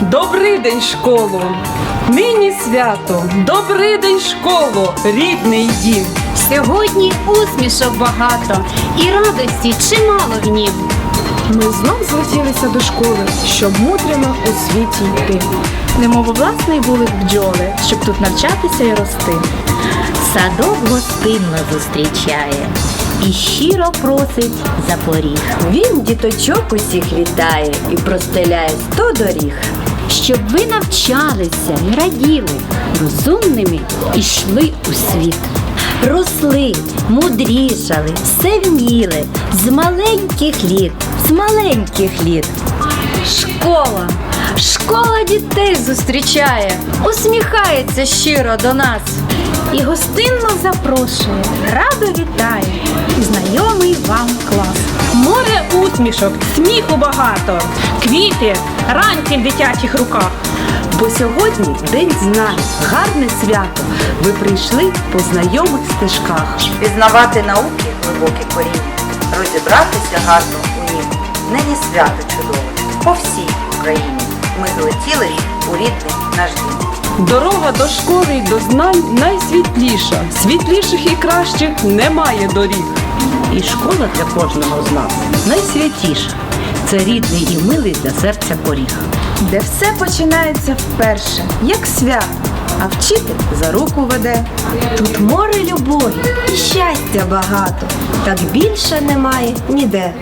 Добрий день, школо! Нині свято! Добрий день, школо! Рідний дім! Сьогодні усмішок багато і радості чимало в нім. Ми знов злетілися до школи, щоб мудрено у світі йти. Немов власний були бджоли, щоб тут навчатися і рости. Садок гостинно зустрічає і щиро просить за поріг, Він діточок усіх вітає і простеляє сто доріг. Щоб ви навчалися і раділи, розумними йшли у світ. росли, мудрішали, все вміли з маленьких літ, з маленьких літ. Школа, школа дітей зустрічає, усміхається щиро до нас. І гостинно запрошує, радо вітає, знайомий вам клас. Море усмішок, сміху багато, квіти, ранці в дитячих руках. Бо сьогодні день знань, гарне свято. Ви прийшли по знайомих стежках. пізнавати науки глибокі коріння, розібратися гарно у нім. Нині свято чудове по всій Україні. Ми злетіли у рідний наш дім. Дорога до школи й до знань найсвітліша. Світліших і кращих немає доріг. І школа для кожного з нас найсвятіша. Це рідний і милий для серця поріг. Де все починається вперше, як свято, а вчитель за руку веде. Тут море любові і щастя багато, так більше немає ніде.